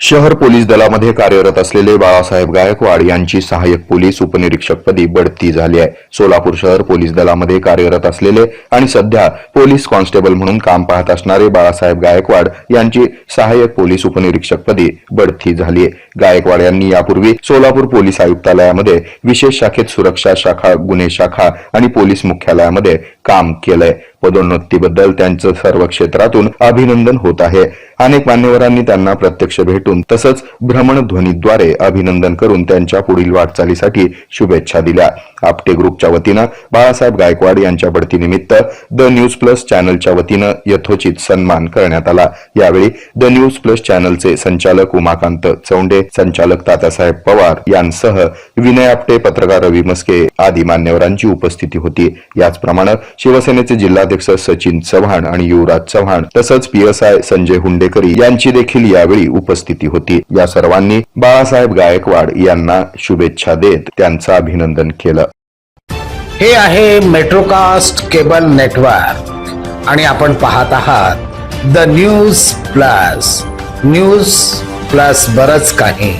शहर पोलीस दलामध्ये कार्यरत असलेले बाळासाहेब गायकवाड यांची सहाय्यक पोलीस उपनिरीक्षकपदी बढती झाली आहे. सोलापूर शहर पोलीस दलामध्ये कार्यरत असलेले आणि सध्या पोलीस कॉन्स्टेबल म्हणून काम पाहत असणारे बाळासाहेब गायकवाड यांची सहाय्यक पोलीस उपनिरीक्षकपदी बढती झाली आहे. गायकवाड यांनी यापूर्वी सोलापूर पोलीस आयुक्तालयामध्ये विशेष शाखेत सुरक्षा शाखा गुन्हे शाखा आणि पोलीस मुख्यालयामध्ये काम केलंय. पदोन्नतीबद्दल त्यांचं सर्व क्षेत्रातून अभिनंदन होत आहे. अनेक मान्यवरांनी त्यांना प्रत्यक्ष भेटून तसंच भ्रमणध्वनीद्वारे अभिनंदन करून त्यांच्या पुढील वाटचालीसाठी शुभेच्छा दिल्या. आपटे ग्रुपच्या वतीनं बाळासाहेब गायकवाड यांच्या बढतीनिमित्त द न्यूज प्लस चॅनलच्या वतीनं यथोचित सन्मान करण्यात आला. यावेळी द न्यूज प्लस चॅनलचे संचालक उमाकांत चौंडे संचालक तात्यासाहेब पवार यांसह विनय आपटे पत्रकार रवी मस्के आदी मान्यवरांची उपस्थिती होती. याचप्रमाणे शिवसेनेचे जिल्हाध्यक्ष सचिन चव्हाण आणि युवराज चव्हाण तसंच पीएसआय संजय हुंडे हुंडेकरी यांची देखील यावेळी उपस्थिती होती. या सर्वांनी बाळासाहेब गायकवाड यांना शुभेच्छा देत त्यांचं अभिनंदन केलं. हे आहे मेट्रोकास्ट केबल नेटवर्क आणि आपण पाहत आहात the News Plus News Plus बरच काही.